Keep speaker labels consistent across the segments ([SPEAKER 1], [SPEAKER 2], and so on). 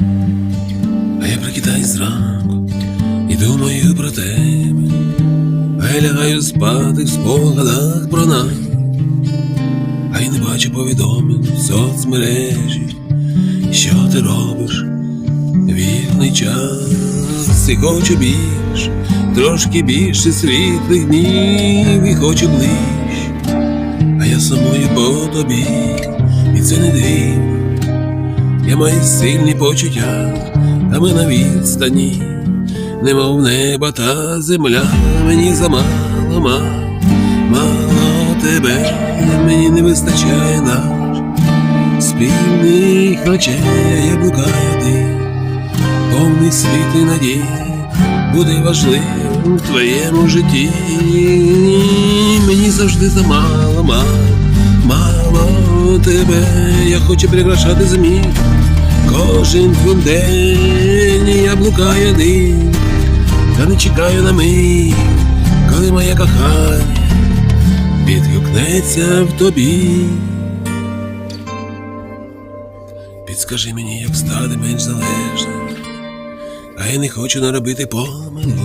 [SPEAKER 1] А я прокидаюсь зранку і думаю про тебе, а я лягаю спати в спогадах про нас, а я не бачу повідомлень в соцмережі, що ти робиш вільний час, і хочу більш, трошки більше світлих днів, і хочу ближче, а я самою по тобі, і це не дивно. Я маю сильні почуття, та ми на відстані, немов небо та земля, мені замало, мало, тебе, мені не вистачає наш спільних ночей, я блукаю один, повний світ і надій, буде важливим в твоєму житті. Мені завжди замало, мало, мало тебе, я хочу прикрашати зміг. Кожен твій день я блукаю один, та не чекаю на мить, коли моє кохання відгукнеться в тобі. Підскажи мені, як стати менш залежним, а я не хочу наробити помилок,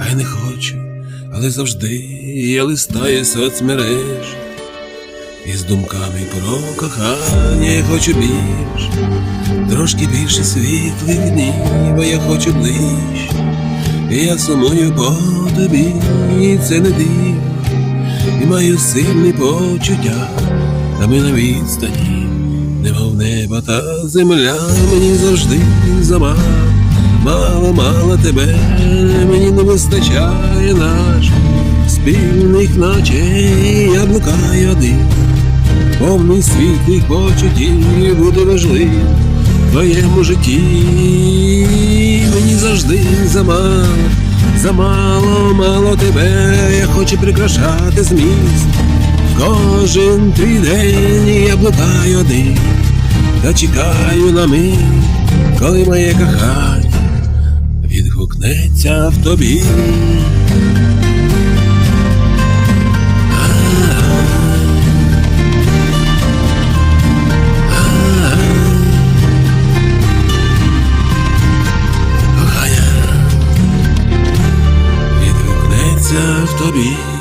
[SPEAKER 1] а я не хочу, але завжди я листаю соцмереж. І з думками про кохання я хочу більш, трошки більше світлих днів, я хочу ближче, я сумую по тобі, і це не див, і маю сильні почуття, та ми на відстані, немов небо та земля, мені завжди замало, мало, мало тебе, мені не вистачає наш спільних ночей, я блукаю один повний світлих почуттів буде важливим в твоєму житті. Мені завжди замало, замало, мало тебе, я хочу прикрашати зміст. Кожен твій день я блукаю один, та чекаю на мить, коли моє кохання відгукнеться в тобі. казав тобі.